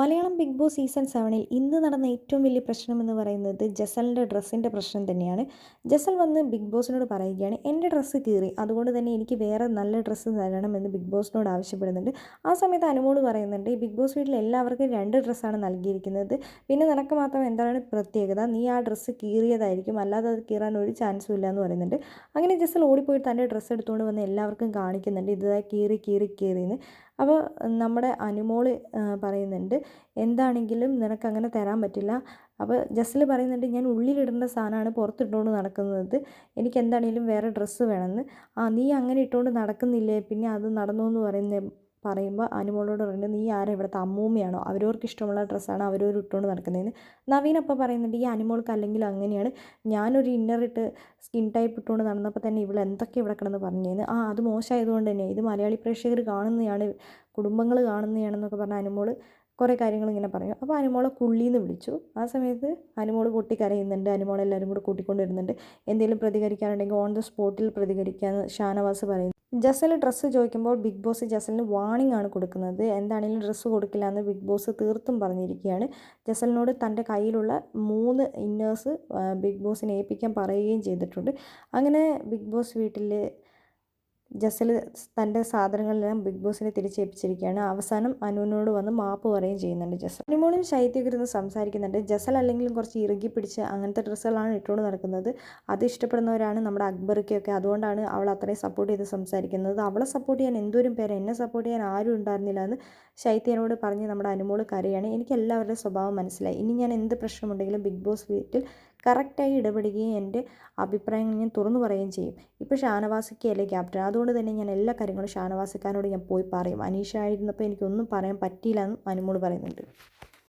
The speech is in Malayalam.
മലയാളം ബിഗ് ബോസ് സീസൺ സെവനിൽ ഇന്ന് നടന്ന ഏറ്റവും വലിയ പ്രശ്നം എന്ന് പറയുന്നത് ജസലിന്റെ ഡ്രസ്സിന്റെ പ്രശ്നം തന്നെയാണ്. ജസൽ വന്ന് ബിഗ് ബോസിനോട് പറയുകയാണ് എന്റെ ഡ്രസ്സ് കീറി അതുകൊണ്ട് തന്നെ എനിക്ക് വേറെ നല്ല ഡ്രസ്സ് തരണമെന്ന് ബിഗ് ബോസിനോട് ആവശ്യപ്പെടുന്നുണ്ട്. ആ സമയത്ത് അനുമോട് പറയുന്നുണ്ട് ബിഗ് ബോസ് വീട്ടിൽ എല്ലാവർക്കും രണ്ട് ഡ്രസ്സാണ് നൽകിയിരിക്കുന്നത്. പിന്നെ നിനക്ക് മാത്രം എന്താണ് പ്രത്യേകത? നീ ആ ഡ്രസ്സ് കീറിയതായിരിക്കും അല്ലാതെ അത് കീറാൻ ഒരു ചാൻസും ഇല്ല എന്ന് പറയുന്നുണ്ട്. അങ്ങനെ ജസൽ ഓടിപ്പോയി തന്റെ ഡ്രസ്സ് എടുത്തുകൊണ്ട് വന്ന് എല്ലാവർക്കും കാണിക്കുന്നുണ്ട് ഇതാ കീറി കീറി കീറിയെന്ന്. അപ്പോൾ നമ്മുടെ അനുമോൾ പറയുന്നുണ്ട് എന്താണെങ്കിലും നിനക്കങ്ങനെ തരാൻ പറ്റില്ല. അപ്പോൾ ജസ്റ്റിൽ പറയുന്നുണ്ട് ഞാൻ ഉള്ളിലിടേണ്ട സാധനമാണ് പുറത്തിട്ടുകൊണ്ട് നടക്കുന്നത്. എനിക്ക് എന്താണെങ്കിലും വേറെ ഡ്രസ്സ് വേണമെന്ന്. ആ നീ അങ്ങനെ ഇട്ടുകൊണ്ട് നടക്കുന്നില്ലേ? പിന്നെ അത് നടന്നു എന്ന് പറയുന്ന പറയുമ്പോൾ അനുമോളോട് പറയുന്നത് നീ ആരാ ഇവിടുത്തെ അമ്മൂമ്മയാണോ? അവരവർക്ക് ഇഷ്ടമുള്ള ഡ്രസ്സാണ് അവരവർ ഇട്ടുകൊണ്ട് നടക്കുന്നതെന്ന്. നവീൻ അപ്പോൾ പറയുന്നുണ്ട് ഈ അനുമോൾക്ക് അല്ലെങ്കിൽ അങ്ങനെയാണ് ഞാനൊരു ഇന്നർ ഇട്ട് സ്കിൻ ടൈപ്പ് ഇട്ടുകൊണ്ട് നടന്നപ്പോൾ തന്നെ ഇവിടെ എന്തൊക്കെ ഇവിടെ കിടന്ന് പറഞ്ഞേന്ന്. ആ അത് മോശമായതുകൊണ്ട് തന്നെ ഇത് മലയാളി പ്രേക്ഷകർ കാണുന്നതാണ് കുടുംബങ്ങൾ കാണുന്നതാണെന്നൊക്കെ പറഞ്ഞ അനുമോൾ കുറേ കാര്യങ്ങൾ ഇങ്ങനെ പറഞ്ഞു. അപ്പോൾ അനുമോളെ കുള്ളിയെന്ന് വിളിച്ചു. ആ സമയത്ത് അനുമോൾ പൊട്ടിക്കരയുന്നുണ്ട്. അനുമോളെ എല്ലാവരും കൂടെ കൂട്ടിക്കൊണ്ട് വരുന്നുണ്ട് എന്തെങ്കിലും പ്രതികരിക്കാനുണ്ടെങ്കിൽ ഓൺ ദ സ്പോട്ടിൽ പ്രതികരിക്കാമെന്ന് ഷാനവാസ് പറയുന്നു. ജസൽ ഡ്രസ്സ് ചോദിക്കുമ്പോൾ ബിഗ് ബോസ് ജസലിന് വാണിംഗ് ആണ് കൊടുക്കുന്നത്. എന്താണെങ്കിലും ഡ്രസ്സ് കൊടുക്കില്ല എന്ന് ബിഗ് ബോസ് തീർത്തും പറഞ്ഞിരിക്കുകയാണ്. ജസലിനോട് തന്റെ കയ്യിലുള്ള മൂന്ന് ഇന്നേഴ്സ് ബിഗ് ബോസിനെ ഏൽപ്പിക്കാൻ പറയുകയും ചെയ്തിട്ടുണ്ട്. അങ്ങനെ ബിഗ് ബോസ് വീട്ടിൽ ജസൽ തന്റെ സാധനങ്ങളെല്ലാം ബിഗ് ബോസിനെ തിരിച്ചേൽപ്പിച്ചിരിക്കുകയാണ്. അവസാനം അനുവിനോട് വന്ന് മാപ്പ് പറയുകയും ചെയ്യുന്നുണ്ട് ജസൽ. അനുമോളും ശൈത്യയൊക്കെ ഇരുന്ന് സംസാരിക്കുന്നുണ്ട്. ജസൽ അല്ലെങ്കിലും കുറച്ച് ഇറുകി പിടിച്ച് അങ്ങനത്തെ ഡ്രസ്സുകളാണ് ഇട്ടുകൊണ്ട് നടക്കുന്നത്. അത് ഇഷ്ടപ്പെടുന്നവരാണ് നമ്മുടെ അക്ബർക്കൊക്കെ അതുകൊണ്ടാണ് അവൾ അത്രയും സപ്പോർട്ട് ചെയ്ത് സംസാരിക്കുന്നത്. അവളെ സപ്പോർട്ട് ചെയ്യാൻ എന്തോരും പേര്? എന്നെ സപ്പോർട്ട് ചെയ്യാൻ ആരും ഉണ്ടായിരുന്നില്ല എന്ന് ശൈത്യനോട് പറഞ്ഞ് നമ്മുടെ അനുമോൾ കരയാണ്. എനിക്ക് എല്ലാവരുടെയും സ്വഭാവം മനസ്സിലായി. ഇനി ഞാൻ എന്ത് പ്രശ്നമുണ്ടെങ്കിലും ബിഗ് ബോസ് വീട്ടിൽ കറക്റ്റായി ഇടപെടുകയും എന്റെ അഭിപ്രായങ്ങൾ ഞാൻ തുറന്നു പറയുകയും ചെയ്യും. ഇപ്പോൾ ഷാനവാസിക്കല്ലേ ക്യാപ്റ്റൻ? അതുകൊണ്ട് തന്നെ ഞാൻ എല്ലാ കാര്യങ്ങളും ഷാനവാസിക്കാരനോട് ഞാൻ പോയി പറയും. അനീഷ ആയിരുന്നപ്പോൾ എനിക്കൊന്നും പറയാൻ പറ്റിയില്ല എന്നും അനുമോൾ പറയുന്നുണ്ട്.